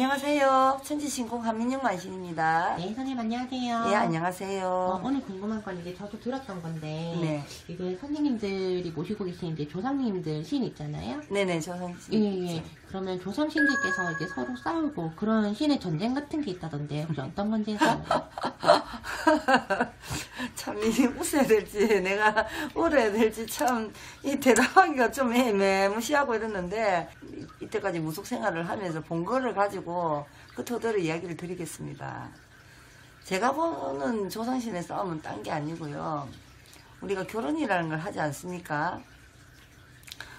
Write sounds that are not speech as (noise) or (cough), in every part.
안녕하세요. 천지신공 한민영 만신입니다. 네, 선생님 안녕하세요. 예, 안녕하세요. 어, 오늘 궁금한 건 이제 저도 들었던 건데 네. 이게 선생님들이 모시고 계신 이제 조상님들 신 있잖아요. 네네, 조상 신. 예, 예. 그러면 조상 신들께서 이제 서로 싸우고 그런 신의 전쟁 같은 게 있다던데 혹시 어떤 건지 해서 (laughs) 참, 이 웃어야 될지, 내가 울어야 될지 참, 이 대답하기가 좀 애매무시하고 이랬는데, 이- 이때까지 무속 생활을 하면서 본 거를 가지고 그 토대로 이야기를 드리겠습니다. 제가 보는 조상신의 싸움은 딴 게 아니고요. 우리가 결혼이라는 걸 하지 않습니까?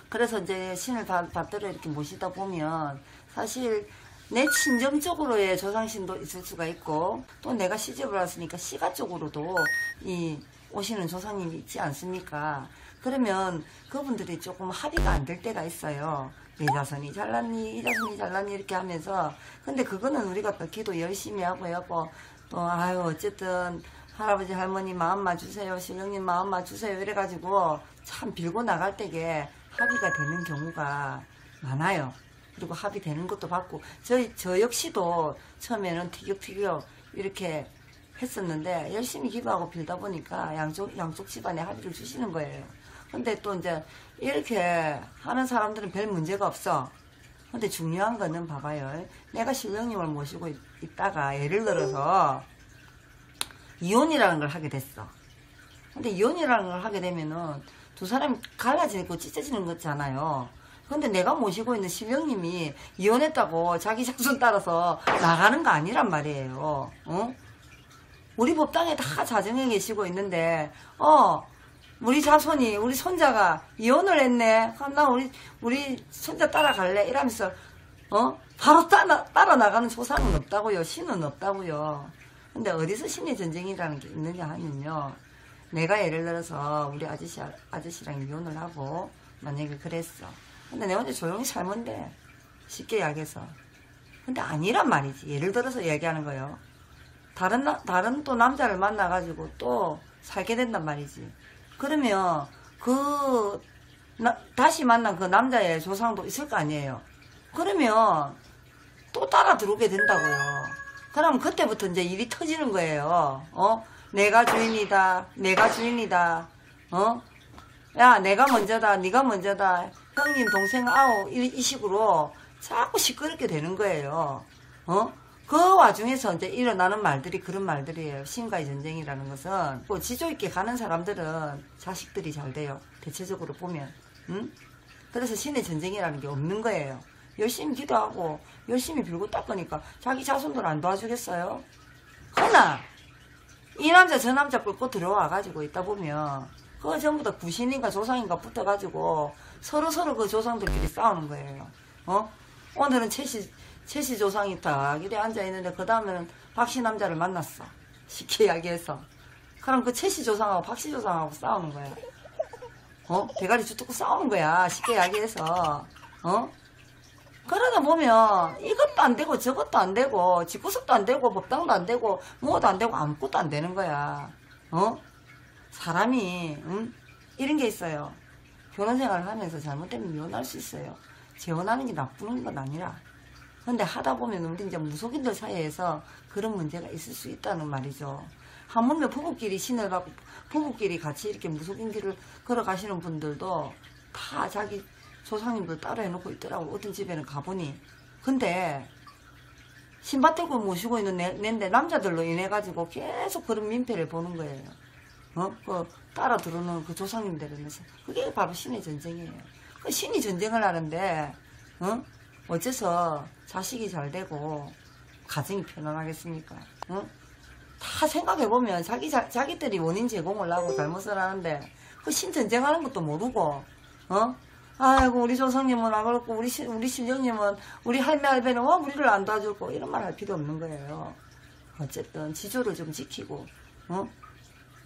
그래서 이제 신을 받- 받들어 이렇게 모시다 보면 사실 내 친정 쪽으로의 조상신도 있을 수가 있고 또 내가 시집을 왔으니까 시가 쪽으로도 이 오시는 조상님이 있지 않습니까? 그러면 그분들이 조금 합의가 안 될 때가 있어요. 이 자손이 잘났니, 이 자손이 잘났니 이렇게 하면서. 근데 그거는 우리가 또 기도 열심히 하고 하고 또 아유 어쨌든 할아버지 할머니 마음만 주세요. 신령님 마음만 주세요. 이래가지고 참 빌고 나갈 때게 합의가 되는 경우가 많아요. 그리고 합의되는 것도 받고. 저희 저 역시도 처음에는 티격태격 이렇게 했었는데 열심히 기도하고 빌다 보니까 양쪽 양쪽 집안에 합의를 주시는 거예요 근데 또 이제 이렇게 하는 사람들은 별 문제가 없어 근데 중요한 거는 봐봐요. 내가 신령님을 모시고 있, 있다가 예를 들어서 이혼이라는 걸 하게 됐어. 근데 이혼이라는 걸 하게 되면은 두 사람이 갈라지고 찢어지는 거잖아요. 근데 내가 모시고 있는 신령님이 이혼했다고 자기 자손 따라서 나가는 거 아니란 말이에요. 어? 우리 법당에 다 자정해 계시고 있는데, 어, 우리 자손이, 우리 손자가 이혼을 했네. 그럼 나 우리, 우리 손자 따라갈래? 이러면서, 어? 바로 따라, 따라 나가는 조상은 없다고요. 신은 없다고요. 근데 어디서 신의 전쟁이라는 게 있느냐 하면요. 내가 예를 들어서 우리 아저씨, 아저씨랑 이혼을 하고, 만약에 그랬어. 근데 내 혼자 조용히 살면 돼. 쉽게 이야기해서. 근데 아니란 말이지. 예를 들어서 얘기하는 거요. 다른, 나- 다른 또 남자를 만나가지고 또 살게 된단 말이지. 그러면 그, 나- 다시 만난 그 남자의 조상도 있을 거 아니에요. 그러면 또 따라 들어오게 된다고요. 그럼 그때부터 이제 일이 터지는 거예요. 어? 내가 주인이다. 내가 주인이다. 어? 야, 내가 먼저다. 네가 먼저다. 형님, 동생, 아우 이, 이 식으로 자꾸 시끄럽게 되는 거예요. 어? 그 와중에서 이제 일어나는 말들이 그런 말들이에요. 신과의 전쟁이라는 것은 뭐 지조 있게 가는 사람들은 자식들이 잘 돼요. 대체적으로 보면, 응? 그래서 신의 전쟁이라는 게 없는 거예요. 열심히 기도하고 열심히 빌고 닦으니까 자기 자손들 안 도와주겠어요? 그러나 이 남자 저 남자 끌고 들어와 가지고 있다 보면 그거 전부 다 구신인가 조상인가 붙어 가지고 서로 서로 그 조상들끼리 싸우는 거예요. 어? 오늘은 최씨 최씨 조상이 딱 이래 앉아 있는데 그 다음에는 박씨 남자를 만났어. 쉽게 이야기해서. 그럼 그 최씨 조상하고 박씨 조상하고 싸우는 거야. 어? 대가리 주뜯고 싸우는 거야. 쉽게 이야기해서. 어? 그러다 보면 이것도 안 되고 저것도 안 되고 집구석도 안 되고 법당도 안 되고 뭐도 안 되고 아무것도 안 되는 거야. 어? 사람이 응? 이런 게 있어요. 결혼 생활을 하면서 잘못되면 이혼할 수 있어요. 재혼하는 게 나쁘는 건 아니라. 근데 하다 보면 우리 이제 무속인들 사이에서 그런 문제가 있을 수 있다는 말이죠. 하물며 부부끼리 신을 받고 부부끼리 같이 이렇게 무속인 길을 걸어가시는 분들도 다 자기 조상님들 따로 해놓고 있더라고. 어떤 집에는 가보니. 근데 신발 들고 모시고 있는 내, 내인데 남자들로 인해 가지고 계속 그런 민폐를 보는 거예요. 어? 그 따라 들어오는 그 조상님들은 그게 바로 신의 전쟁이에요. 그 신이 전쟁을 하는데 어? 어째서 자식이 잘 되고 가정이 편안하겠습니까? 어? 다 생각해보면 자기, 자, 자기들이 원인 제공을 하고 잘못을 하는데 그 신전쟁하는 것도 모르고 어? 아이고 우리 조상님은 안 그렇고 우리 시, 우리 신령님은 우리 할매 할배는 와 우리를 안 도와주고 이런 말 할 필요 없는 거예요. 어쨌든 지조를 좀 지키고 어?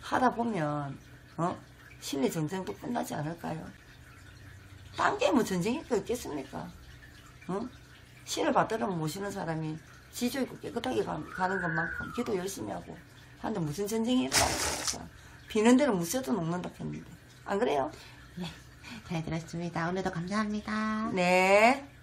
하다 보면 어? 신의 전쟁도 끝나지 않을까요? 딴 게 뭐 전쟁일 거 있겠습니까? 어? 신을 받들어 모시는 사람이 지조 있고 깨끗하게 가, 는 것만큼 기도 열심히 하고 하는데 무슨 전쟁이 일어나겠어 비는 대로 무쇠도 녹는다 했는데 안 그래요? 네, 잘 들었습니다. 오늘도 감사합니다. 네.